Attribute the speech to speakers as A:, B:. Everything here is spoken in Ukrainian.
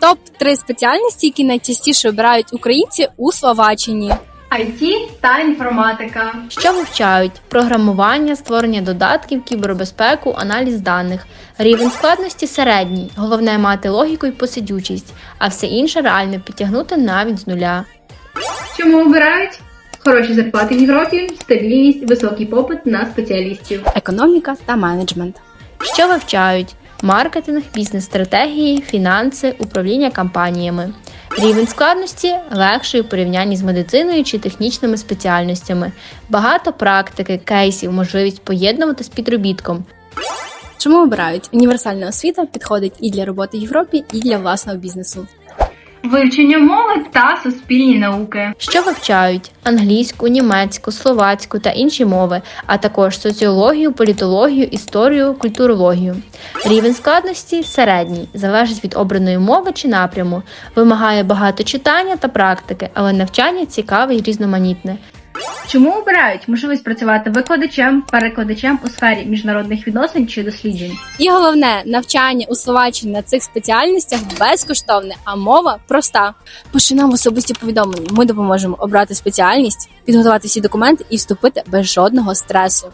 A: Топ 3 спеціальності, які найчастіше обирають українці у Словаччині.
B: IT та інформатика.
C: Що вивчають? Програмування, створення додатків, кібербезпеку, аналіз даних. Рівень складності середній. Головне мати логіку і посидючість, а все інше реально підтягнути навіть з нуля.
B: Чому обирають? Хороші зарплати в Європі, стабільність, високий попит на спеціалістів.
A: Економіка та менеджмент.
C: Що вивчають? Маркетинг, бізнес-стратегії, фінанси, управління компаніями. Рівень складності легший у порівнянні з медициною чи технічними спеціальностями. Багато практики, кейсів, можливість поєднувати з підробітком.
A: Чому обирають? Універсальна освіта підходить і для роботи в Європі, і для власного бізнесу.
B: Вивчення мови та суспільні науки.
C: Що вивчають англійську, німецьку, словацьку та інші мови, а також соціологію, політологію, історію, культурологію. Рівень складності середній, залежить від обраної мови чи напряму, вимагає багато читання та практики, але навчання цікаве і різноманітне.
B: Чому обирають можливість працювати викладачем, перекладачем у сфері міжнародних відносин чи досліджень?
A: І головне, навчання у Словаччині на цих спеціальностях безкоштовне, а мова проста. Пиши нам особисті повідомлення. Ми допоможемо обрати спеціальність, підготувати всі документи і вступити без жодного стресу.